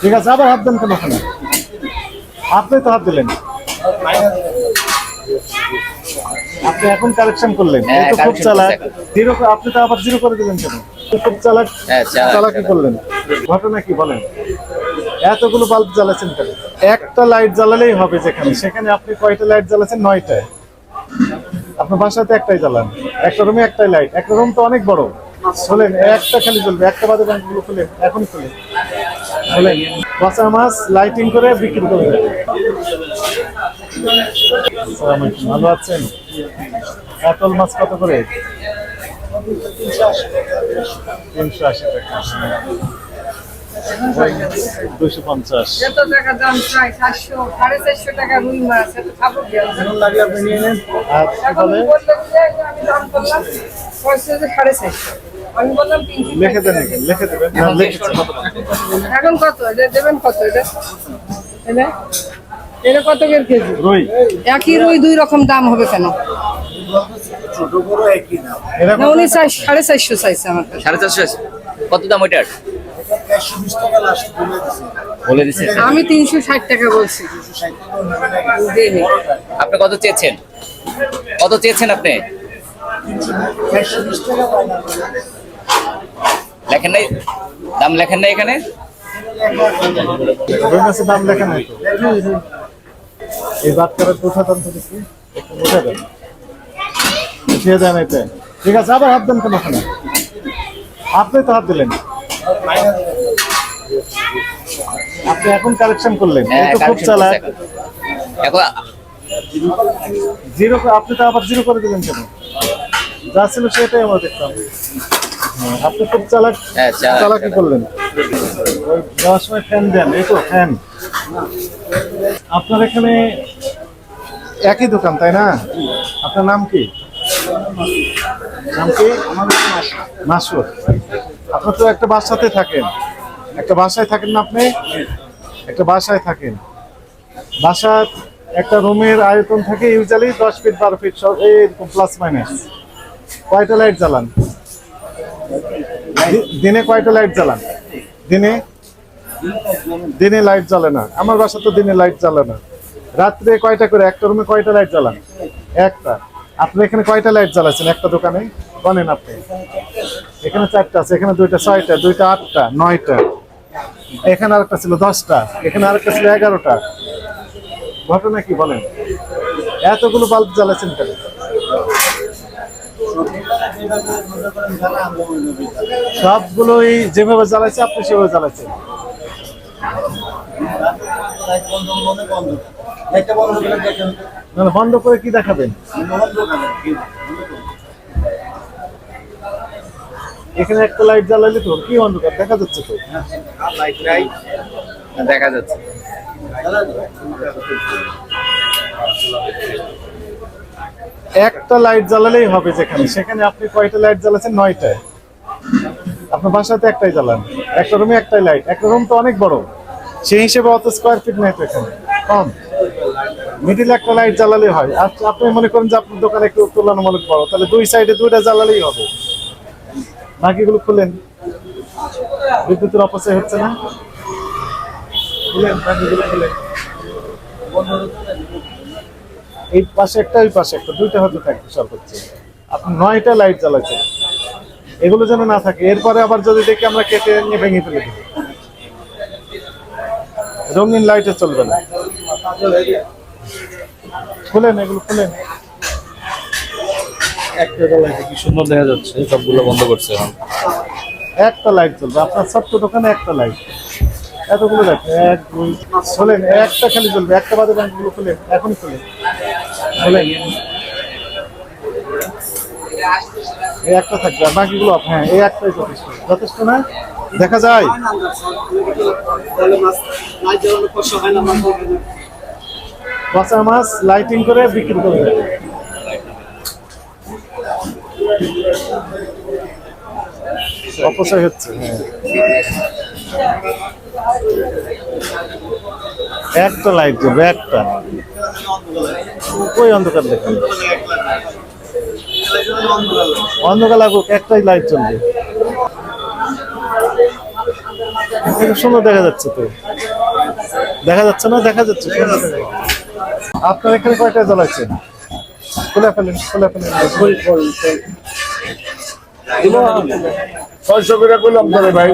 ঠিক আছে আবার হাত দেন কেন ওখানে আপনি তো হাত দিলেন। আপনি এখন কালেকশন করলেন। হ্যাঁ, এই তো খুব চালাক। জিরো আপনি তো আবার জিরো করে দিলেন কেন? খুব চালাক হ্যাঁ, চালাকি করলেন। ঘটনা কি বলেন? এতগুলো বাল্ব জ্বালাচ্ছেন কেন? একটা লাইট জ্বালালেই হবে যেখানে। সেখানে আপনি কয়টা লাইট জ্বালাচ্ছেন? নয়টায়। আপনার বাসাতে একটাই জ্বালান। একটা রুমে একটাই লাইট একটা রুম তো অনেক বড়। খোলেন একটা খালি জ্বলবে একটা বাদে ব্যাংকগুলো খুলেন এখনই খুলেন খোলেন পচা মাছ লাইটিং করে বিক্রি করবেন ভালো আছেন? কাতল মাছ কত করে? তিনশো আশি টাকা। দুশো পঞ্চাশ। আর কি বলে? সাড়ে চারশো। আমি বললাম তিনশো লিখে দেন এখানে, লিখে দেবেন? না লিখেছেন এখন কত? এটা দেবেন কত এটা? এটা? এটা কত করে কেজি? রুই। একই রুই দুই রকম দাম হবে কেন? না উনি চাই সাড়ে চারশো চাইছে আমার সাড়ে চারশো কত দাম ওইটার? আমি তিনশো ষাট টাকা বলছি। আপনি কত চেয়েছেন? কত চেয়েছেন আপনি? লেখেন নাই? দাম লেখেন নাই এখানে? দাম লেখা নাই এই বাচ্চারা কোথা দাম দেন দেন এতে ঠিক আছে আবার হাত দেন কেন ওখানে আপনি তো হাত দিলেন। আপনি এখন কালেকশন করলেন। হ্যাঁ তো খুব চালাক। এখন। জিরো আপনি তো আবার জিরো করে দিলেন কেন? যা ছিল সেটাই আমরা দেখতাম। আপনি খুব চালাক হ্যাঁ, চালাক, করলেন। যাওয়ার সময় ফ্যান দেন এই তো ফ্যান আপনার এখানে একই দোকান তাই না? আপনার নাম কি? নাম কি? মাসুর আপনার তো একটা বাসাতে থাকেন। একটা বাসায় থাকেন না আপনি? একটা বাসায় থাকেন। বাসার একটা রুমের আয়তন থাকে ইউজুয়ালি দশ ফিট বারো ফিট সব এরকম প্লাস মাইনাস কয়টা লাইট জ্বালান? দিনে কয়টা লাইট জ্বালান? দিনে? দিনে লাইট জ্বালে না। আমার বাসা তো দিনে লাইট জ্বালে না। রাত্রে কয়টা করে? একটা রুমে কয়টা লাইট জ্বালান? একটা। আপনি এখানে কয়টা লাইট জ্বালাচ্ছেন একটা দোকানে? বলেন আপনি। এখানে চারটা আছে, এখানে দুইটা, ছয়টা, দুইটা, আটটা, নয়টা। এখানে আরেকটা ছিল দশটা, এখানে আরেকটা ছিল এগারোটা। ঘটনা কি বলেন? এতগুলো বাল্ব জ্বালাচ্ছেন কেন? সবগুলোই যেভাবে জ্বালাচ্ছে আপনি সেভাবে জ্বালাচ্ছেন না, না, বন্ধ করে কি দেখাবেন? এখানে একটা লাইট জ্বালালে তো কি অন্ধকার দেখা যাচ্ছে তো? দেখা যাচ্ছে। একটা লাইট জ্বালালেই হবে যেখানে। সেখানে আপনি কয়টা লাইট জ্বালাচ্ছেন? নয়টায়। আপনার বাসাতে একটাই জ্বালান। একটা রুমে একটাই লাইট একটা রুম তো অনেক বড়। সেই হিসেবে অত স্কোয়ার ফিট নেই তো এখানে। কম। মিডিল একটা লাইট জ্বালালেই হয়। আর আপনি মনে করেন যে আপনার দোকানে একটু তুলনামূলক বড়, তাহলে দুই সাইডে দুইটা জ্বালালেই হবে। বাকিগুলো খুলেন। বিদ্যুতের অপচয় হচ্ছে না। খুলেন, বাকিগুলো খুলেন। এই পাশে একটা ওই পাশে একটা দুইটা হতে থাকবে সর্বোচ্চ। আপনি নয়টা লাইট জ্বালাচ্ছেন এগুলো যেন না থাকে। এরপরে আবার যদি দেখি আমরা কেটে নিয়ে ভেঙে ফেলে দেবো রঙিন লাইটে চলবে না। খুলেন এগুলো খুলেন একটা লাইটে কি সুন্দর দেখা যাচ্ছে। সবগুলো বন্ধ করছে এখন। একটা লাইট চলবে। আপনার ছোট্ট দোকানে একটা লাইট এতগুলো লাইট এক, দুই খোলেন একটা খালি চলবে, একটা বাদে ব্যাংকগুলো খুলেন এখন খুলেন খোলেন এই একটা থাকবে, আর বাকিগুলো হ্যাঁ এই একটাই যথেষ্ট। যথেষ্ট না? দেখা যায়। পচা মাছ লাইটিং করে বিক্রি করবে। অপচয় হচ্ছে হ্যাঁ। একটা লাইট জ্বলবে একটা। ওই অন্ধকার দেখেন। অন্ধকার লাগুক একটাই লাইট খুব সুন্দর দেখা যাচ্ছে তো। দেখা যাচ্ছে না দেখা যাচ্ছে দেখা যাচ্ছে। আপনার এখানে কয়টা জ্বালাচ্ছেন খুলে ফেলেন খুলে ফেলেন। ছয়শো করে করলাম ধরে ভাই,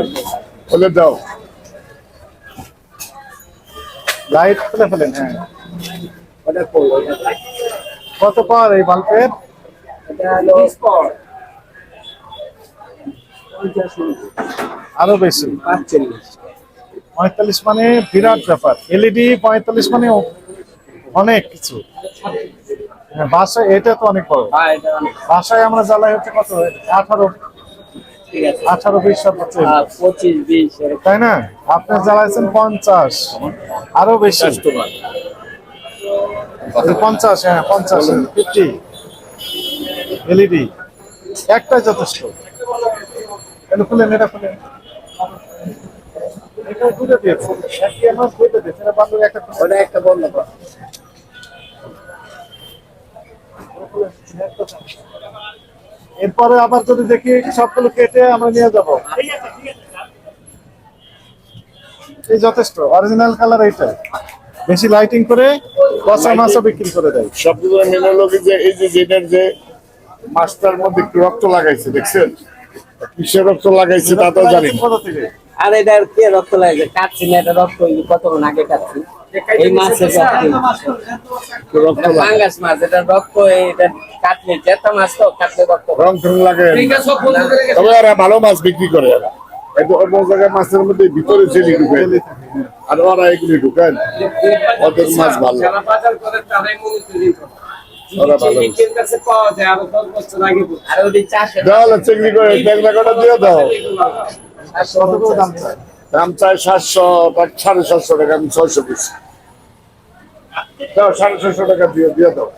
বলে দাও। লাইট খুলে ফেলেন হ্যাঁ। কত পাওয়ার এই বাল্বের? আরও বেশি। পঁয়তাল্লিশ মানে বিরাট ব্যাপার। এলইডি পঁয়তাল্লিশ মানে অনেক কিছু। বাসায় এটা তো অনেক বড়। বাসায় আমরা জ্বালাই হচ্ছে কত? আঠারো আঠারো বিশ পঁচিশ বিশ তাই না? আপনি জ্বালাইছেন পঞ্চাশ। আরও বেশি। পঞ্চাশ হ্যাঁ পঞ্চাশ ফিফটি। এলইডি। একটাই যথেষ্ট। এটা খুলেন। এটা খুলেন একটি এরপরে আবার যদি দেখি সবগুলো কেটে আমরা নিয়ে যাব। এই যথেষ্ট অরিজিনাল কালার এইটা। বেশি লাইটিং করে পচা মাছও বিক্রি করে দেয়। সবগুলো মিলে হলো কি যে এই যে যেটার যে মাছটার মধ্যে একটু রক্ত লাগাইছে দেখছেন? কিসের রক্ত লাগাইছে তা তো জানি আর এটা কে রক্ত লাগে কাটছি না এটা রক্ত কতক্ষণ আগে কাটছি? এই মাছের রক্ত। একটু রক্ত। লাগে পাঙ্গাস মাছ এটা রক্ত এটা কাটলে জেতা মাছ তো কাটলে রক্ত। রং টং লাগে। তবে ওরা ভালো মাছ বিক্রি করে ওরা কিন্তু অন্য জায়গায় মাছের মধ্যে ভিতরে জেলি ঢুকায় আর ওরা এগুলি ঢুকায় না। ওদের মাছ ভালো। ওরা আরও দশ বছর আগে আর ওটি চাষে দেওয়ালে চিংড়ি করে ট্যাংরা কটা দিয়ে দাও। কত দাম দাম চাই সাতশো বা সাড়ে সাতশো টাকা, আমি ছয়শো পিস দাও, সাড়ে ছয়শো টাকা দিয়ে দিয়ে দাও।